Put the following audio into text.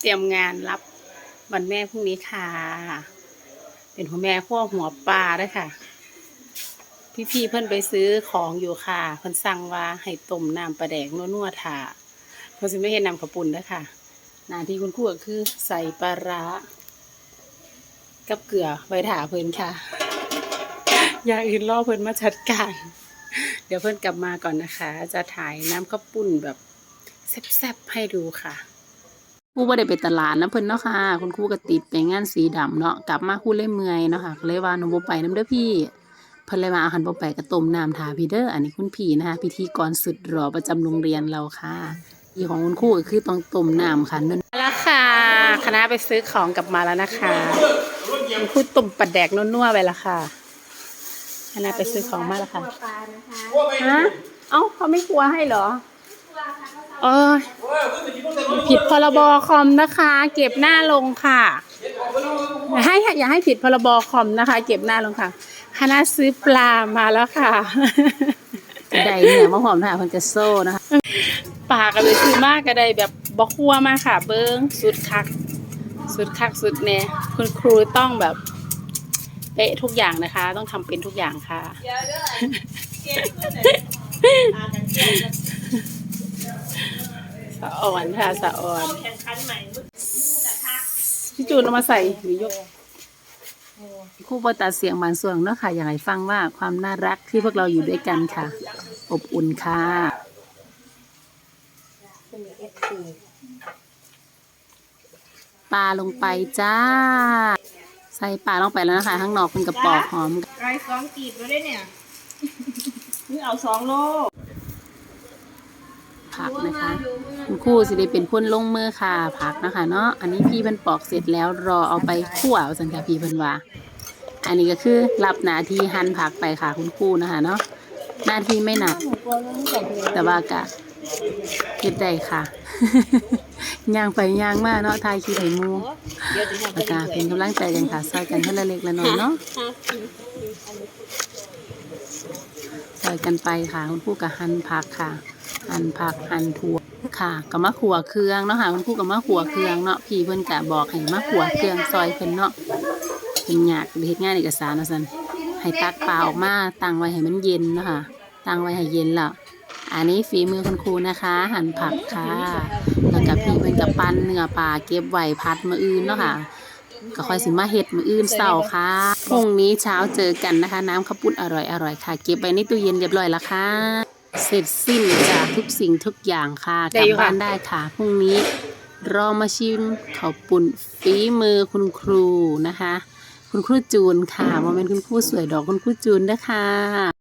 เตรียมงานรับวันแม่พรุ่งนี้ค่ะ เป็นหัวแม่พวกหัวปลาด้วยค่ะ พี่ๆเพิ่นไปซื้อของอยู่ค่ะ เพิ่นสั่งว่าให้ต้มน้ำปลาแดกนัวๆถ่าเพิ่นสิไม่เห็นน้ำข้าวปุ้นด้อค่ะ หน้าที่คุณครูก็คือใส่ปลาร้ากับเกลือไว้ถ่าเพิ่นค่ะ อย่างอื่นรอเพิ่นมาจัดการเดี๋ยวเพิ่นกลับมาก่อนนะคะ จะถ่ายน้ำข้าวปุ้นแบบแซ่บๆให้ดูค่ะ ครูบ่ได้ไปตลาดนะเพิ่นเนาะค่ะ คุณครูก็ติดไปงานสีดำเนาะกลับมาครูเลยเมื่อยเนาะค่ะก็เลยว่าหนูบ่ไปนํเด้อพี่เพิ่นเลยว่าอาหารบ่ไปก็ต้มน้ำทาพี่เด้ออันนี้คุณพี่นะคะพิธีกรสุดหล่อประจำโรงเรียนเราค่ะอีของคุณครูก็คือต้องต้มน้ำค่ะนั่นแล้วค่ะคณะไปซื้อของกลับมาแล้วนะคะคุณครูต้มปลาแดกนัวๆไปแล้วค่ะคณะไปซื้อของมาแล้วค่ะฮะเอ้าเขาไม่กลัวให้เหรอ เออผิดพรบคอมนะคะ เก็บหน้าลงค่ะอย่าให้อย่าให้ผิดพรบคอมนะคะ เก็บหน้าลงค่ะ คณะซื้อปลามาแล้วค่ะได้เนี่ยมะหอมค่ะเพิ่นจะโซ่นะคะปลาก็เลยซื้อมากก็ได้แบบบอกคั่วมากค่ะ เบิ้งสุดคัก สุดคักสุดเนี่ยคุณครูต้องแบบเป๊ะทุกอย่างนะคะ ต้องทำเป็นทุกอย่างค่ะ อ่อนค่ะสะอ่อนแข่งขันใหม่มึงจะทักพี่จูนเอามาใส่หรือยกครู่บตัดเสียงบางส่วนเนาะค่ะ อยากให้ฟังว่าความน่ารักที่พวกเราอยู่ด้วยกันค่ะ อบอุ่นค่ะเป็นเอฟซีปลาลงไปจ้า ใส่ปลาลงไปแล้วนะคะ ข้างนอกเป็นกระปอกหอมไรสองกีบแล้วได้เนี่ยนี่เอาสองโล ผักนะคะคุณครูสิได้เป็นคนลงมือค่ะผักนะคะ เนาะอันนี้พี่เพิ่นปอกเสร็จแล้วรอเอาไปคั่วสันค่ะพี่เพิ่นว่า อันนี้ก็คือรับหน้าที่หั่นผักไปค่ะคุณครูนะคะเนาะหน้าที่ไม่หนัก แต่ว่ากะเฮ็ดได้ค่ะย่างไปย่างมากเนาะทายขี้ไถหมูเดี๋ยวจะทำแล้วก็เป็นกำลังใจกันค่ะซอยกันคนละเล็กละน้อยเนาะซอยกันไปค่ะคุณครูก็หั่นผักค่ะ หั่นผักหั่นถั่วค่ะก็มาขัวเครื่องเนาะค่ะคุณครูก็มาขัวเครื่องเนาะพี่เพิ่นก็บอกให้มาขัวเครื่องซอยเพิ่นเนาะเป็นยากเฮ็ดงานเอกสารนะซั่นให้ตักปลาออกมาตั้งไว้ให้มันเย็นเนาะค่ะตั้งไว้ให้เย็นแล้วอันนี้ฝีมือคุณครูนะคะ หั่นผักค่ะแล้วกับพี่เพิ่นกับปั้นเนื้อปลาเก็บไว้พัดมื้ออื่นเนาะค่ะก็ค่อยสิมาเฮ็ดมืออื่นเช้าค่ะพรุ่งนี้เช้าเจอกันนะคะ น้ำข้าวปุ้นอร่อยอร่อยค่ะ เก็บไว้ในตู้เย็นเรียบร้อยแล้วค่ะ เสร็จสิ้นจากทุกสิ่งทุกอย่างค่ะกได้ลับอยู่ค่ะบ้านได้ค่ะพรุ่งนี้รอมาชิมข้าวปุ้นฝีมือคุณครูนะคะ คุณครูจูนค่ะว่าเป็นคุณครูสวยดอกคุณครูจูนนะคะ